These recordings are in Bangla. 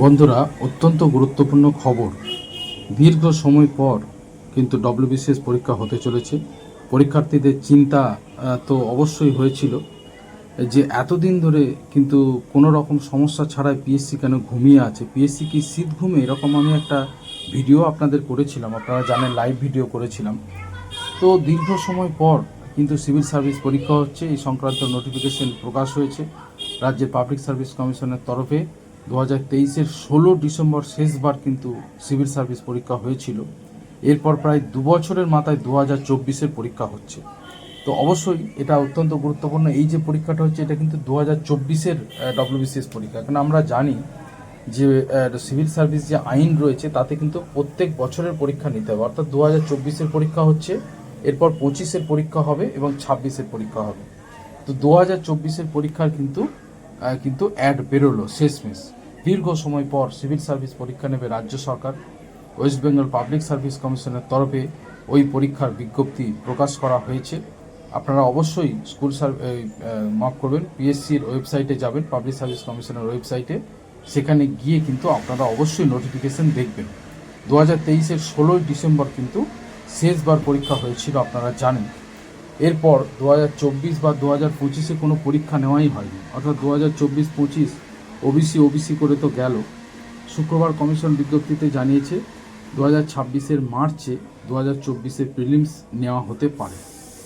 বন্ধুরা, অত্যন্ত গুরুত্বপূর্ণ খবর। দীর্ঘ সময় পর কিন্তু ডব্লিউবিসিএস পরীক্ষা হতে চলেছে। পরীক্ষার্থীদের চিন্তা তো অবশ্যই হয়েছিল যে এতদিন ধরে কিন্তু কোনো রকম সমস্যা ছাড়াই পিএসসি কেন ঘুমিয়ে আছে? পিএসসি কি শীত ঘুমে? এরকম আমি একটা ভিডিও আপনাদের করেছিলাম, আপনারা জানেন লাইভ ভিডিও করেছিলাম। তো দীর্ঘ সময় পর কিন্তু সিভিল সার্ভিস পরীক্ষা হচ্ছে, এই সংক্রান্ত নোটিফিকেশন প্রকাশ হয়েছে। রাজ্যের পাবলিক সার্ভিস কমিশনের তরফে দু হাজার তেইশের ষোলো ডিসেম্বর শেষবার কিন্তু সিভিল সার্ভিস পরীক্ষা হয়েছিল। এরপর প্রায় দু বছরের মাথায় দু হাজার চব্বিশের পরীক্ষা হচ্ছে। তো অবশ্যই এটা অত্যন্ত গুরুত্বপূর্ণ। এই যে পরীক্ষাটা হচ্ছে, এটা কিন্তু দু হাজার চব্বিশের ডব্লিউবিসিএস পরীক্ষা। কারণ আমরা জানি যে সিভিল সার্ভিস যে আইন রয়েছে, তাতে কিন্তু প্রত্যেক বছরের পরীক্ষা নিতে হবে। অর্থাৎ দু হাজার চব্বিশের পরীক্ষা হচ্ছে, এরপর পঁচিশের পরীক্ষা হবে এবং ছাব্বিশের পরীক্ষা হবে। তো দু হাজার চব্বিশের পরীক্ষার কিন্তু কিন্তু অ্যাড বেরোলো, শেষমেশ। দীর্ঘ সময় পর সিভিল সার্ভিস পরীক্ষা নেবে রাজ্য সরকার। ওয়েস্ট বেঙ্গল পাবলিক সার্ভিস কমিশনের তরফে ওই পরীক্ষার বিজ্ঞপ্তি প্রকাশ করা হয়েছে। আপনারা অবশ্যই স্কুল মাফ করবেন। পিএসসির ওয়েবসাইটে যাবেন, পাবলিক সার্ভিস কমিশনের ওয়েবসাইটে। সেখানে গিয়ে কিন্তু আপনারা অবশ্যই নোটিফিকেশন দেখবেন। দু হাজার তেইশের ষোলোই ডিসেম্বর কিন্তু শেষবার পরীক্ষা হয়েছিল, আপনারা জানেন। এরপর দু হাজার চব্বিশ বা দু হাজার পঁচিশে কোনো পরীক্ষা নেওয়াই হয়নি। অর্থাৎ দু হাজার চব্বিশ পঁচিশ ওবিসি ওবিসি করে তো গেল। শুক্রবার কমিশন বিজ্ঞপ্তিতে জানিয়েছে দু হাজার ছাব্বিশের মার্চে দু হাজার চব্বিশের প্রিলিমস নেওয়া হতে পারে।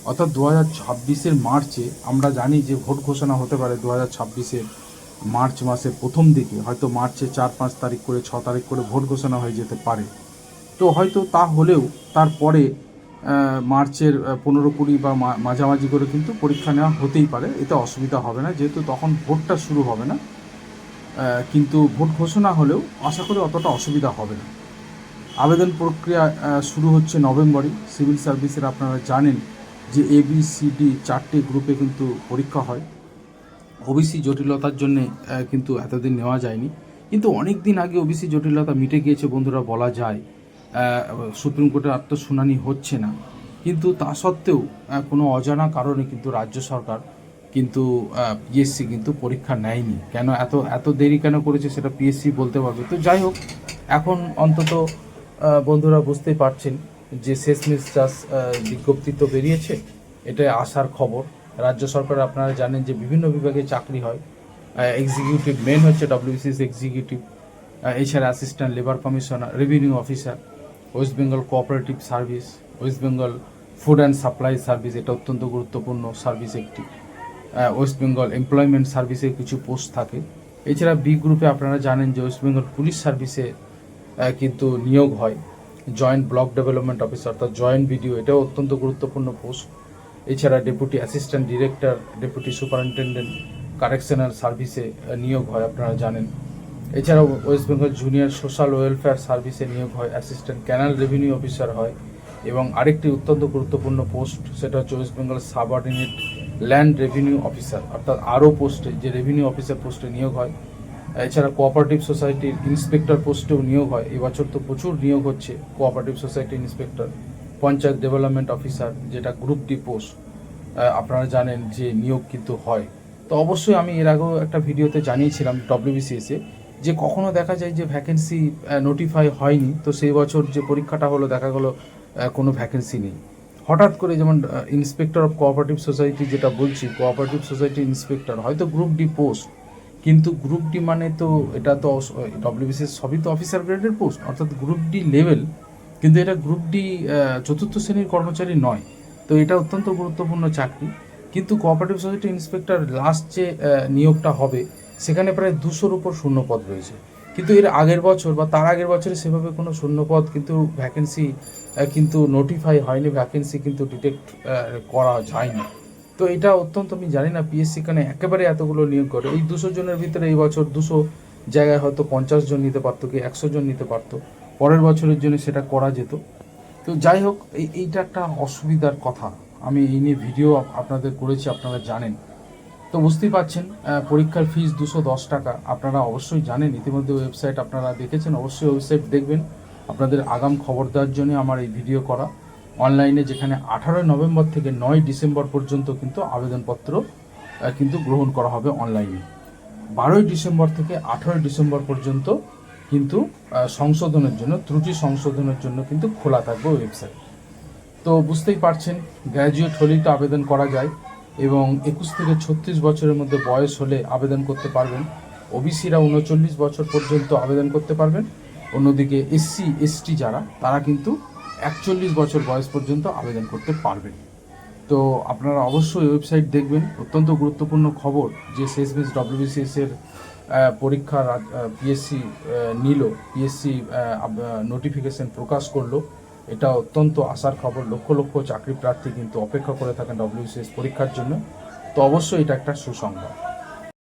অর্থাৎ দু হাজার ছাব্বিশের মার্চে আমরা জানি যে ভোট ঘোষণা হতে পারে দু হাজার ছাব্বিশের মার্চ মাসের প্রথম দিকে। হয়তো মার্চে চার পাঁচ তারিখ করে, ছ তারিখ করে ভোট ঘোষণা হয়ে যেতে পারে। তো হয়তো তা হলেও তারপরে মার্চের পনেরো কুড়ি বা মাঝামাঝি করে কিন্তু পরীক্ষা নেওয়া হতেই পারে। এতে অসুবিধা হবে না, যেহেতু তখন ভোটটা শুরু হবে না। কিন্তু ভোট ঘোষণা হলেও আশা করি অতটা অসুবিধা হবে না। আবেদন প্রক্রিয়া শুরু হচ্ছে নভেম্বরে সিভিল সার্ভিসের আপনারা জানেন যে এ বি সি ডি চারটে গ্রুপে কিন্তু পরীক্ষা হয়। ওবিসি জটিলতার জন্যে কিন্তু এতদিন নেওয়া যায়নি। কিন্তু অনেক দিন আগে ওবিসি জটিলতা মিটে গিয়েছে বন্ধুরা, বলা যায়। সুপ্রিম কোর্টের আর তো শুনানি হচ্ছে না। কিন্তু তা সত্ত্বেও কোনো অজানা কারণে কিন্তু রাজ্য সরকার কিন্তু পিএসসি কিন্তু পরীক্ষা নেয়নি। কেন এত এত দেরি কেন করেছে সেটা পিএসসি বলতে পারবে। তো যাই হোক, এখন অন্তত বন্ধুরা বুঝতেই পারছেন যে শেষমেশ চাষ বিজ্ঞপ্তি তো বেরিয়েছে এটা আসার খবর। রাজ্য সরকার, আপনারা জানেন যে বিভিন্ন বিভাগে চাকরি হয়। এক্সিকিউটিভ মেন হচ্ছে ডব্লিউসিএস এক্সিকিউটিভ এছাড়া assistant labour commissioner revenue officer West Bengal cooperative service West Bengal food and supply service এটা অত্যন্ত গুরুত্বপূর্ণ সার্ভিস একটি। ওয়েস্ট বেঙ্গল এমপ্লয়মেন্ট সার্ভিসে কিছু পোস্ট থাকে। এছাড়া বি গ্রুপে আপনারা জানেন যে ওয়েস্ট বেঙ্গল পুলিশ সার্ভিসে কিন্তু নিয়োগ হয়। জয়েন্ট ব্লক ডেভেলপমেন্ট অফিসার অর্থাৎ জয়েন্ট বিডিও এটাও অত্যন্ত গুরুত্বপূর্ণ পোস্ট এছাড়া deputy assistant director deputy superintendent correctional সার্ভিসে নিয়োগ হয়, আপনারা জানেন। এছাড়াও West Bengal junior social welfare সার্ভিসে নিয়োগ হয় অ্যাসিস্ট্যান্ট ক্যানাল রেভিনিউ অফিসার হয় এবং আরেকটি অত্যন্ত গুরুত্বপূর্ণ পোস্ট, সেটা হচ্ছে West Bengal subordinate land revenue officer, অর্থাৎ আরও পোস্টে, যে রেভিনিউ অফিসার পোস্টে নিয়োগ হয়। এছাড়া কোঅপারেটিভ সোসাইটির ইন্সপেক্টর পোস্টেও নিয়োগ হয়। এবছর তো প্রচুর নিয়োগ হচ্ছে কোঅপারেটিভ সোসাইটির ইন্সপেক্টর, পঞ্চায়েত ডেভেলপমেন্ট অফিসার, যেটা গ্রুপ ডি পোস্ট। আপনারা জানেন যে নিয়োগ কিন্তু হয়। তো অবশ্যই আমি এর আগেও একটা ভিডিওতে জানিয়েছিলাম ডব্লিউবিসিএসে যে কখনো দেখা যায় যে ভ্যাকেন্সি নোটিফাই হয়নি, তো সেই বছর যে পরীক্ষাটা হলো, দেখা গেলো কোনো ভ্যাকেন্সি নেই। হঠাৎ করে যেমন ইন্সপেক্টর অফ কোঅপারেটিভ সোসাইটি যেটা বলছি কোঅপারেটিভ সোসাইটি ইন্সপেক্টর হয়তো গ্রুপ ডি পোস্ট কিন্তু গ্রুপ ডি মানে তো এটা তো ডব্লিউবিসিএস সবই তো অফিসার গ্রেডের পোস্ট অর্থাৎ গ্রুপ ডি লেভেল কিন্তু এটা গ্রুপ ডি চতুর্থ শ্রেণির কর্মচারী নয়। তো এটা অত্যন্ত গুরুত্বপূর্ণ চাকরি। কিন্তু কোঅপারেটিভ সোসাইটি ইন্সপেক্টর লাস্ট যে নিয়োগটা হবে সেখানে প্রায় দুশোর উপর শূন্যপদ রয়েছে। কিন্তু এর আগের বছর বা তার আগের বছরে সেভাবে কোনো শূন্যপদ কিন্তু ভ্যাকেন্সি কিন্তু নোটিফাই হয়নি ভ্যাকেন্সি কিন্তু ডিটেক্ট করা যায়নি। তো এটা অত্যন্ত আমি জানি না পিএসসি কানে একেবারে এতগুলো নিয়োগ করে। এই দুশো জনের ভিতরে এই বছর দুশো জায়গায় হয়তো পঞ্চাশ জন নিতে পারতো কি একশো জন নিতে পারতো। পরের বছরের জন্য সেটা করা যেত। তো যাই হোক, এই, এইটা একটা অসুবিধার কথা। আমি এই নিয়ে ভিডিও আপনাদের করেছি, আপনারা জানেন। তো বুঝতেই পারছেন পরীক্ষার ফিস দুশো দশ টাকা। আপনারা অবশ্যই জানেন, ইতিমধ্যে ওয়েবসাইট আপনারা দেখেছেন, অবশ্যই ওয়েবসাইট দেখবেন। আপনাদের আগাম খবর দেওয়ার জন্য আমার এই ভিডিও করা। অনলাইনে যেখানে আঠারোই নভেম্বর থেকে নয় ডিসেম্বর পর্যন্ত কিন্তু আবেদনপত্র কিন্তু গ্রহণ করা হবে অনলাইনে বারোই ডিসেম্বর থেকে আঠেরোই ডিসেম্বর পর্যন্ত কিন্তু সংশোধনের জন্য, ত্রুটি সংশোধনের জন্য কিন্তু খোলা থাকবে ওয়েবসাইট তো বুঝতেই পারছেন গ্র্যাজুয়েট হলেই তো আবেদন করা যায়। এবং একুশ থেকে ছত্রিশ বছরের মধ্যে বয়স হলে আবেদন করতে পারবেন। ওবিসিরা উনচল্লিশ বছর পর্যন্ত আবেদন করতে পারবেন। অন্যদিকে এসসি এসটি যারা তারা কিন্তু একচল্লিশ বছর বয়স পর্যন্ত আবেদন করতে পারবেন। তো আপনারা অবশ্যই ওয়েবসাইট দেখবেন। অত্যন্ত গুরুত্বপূর্ণ খবর যে শেষমেশ ডব্লিউবিসিএস এর আহ, পরীক্ষার পিএসসি নিল। পিএসসি নোটিফিকেশন প্রকাশ করল। এটা অত্যন্ত আশার খবর। লক্ষ লক্ষ চাকরি প্রার্থী কিন্তু অপেক্ষা করে থাকেন ডব্লিউসিএস পরীক্ষার জন্য। তো অবশ্যই এটা একটা সুসংবাদ।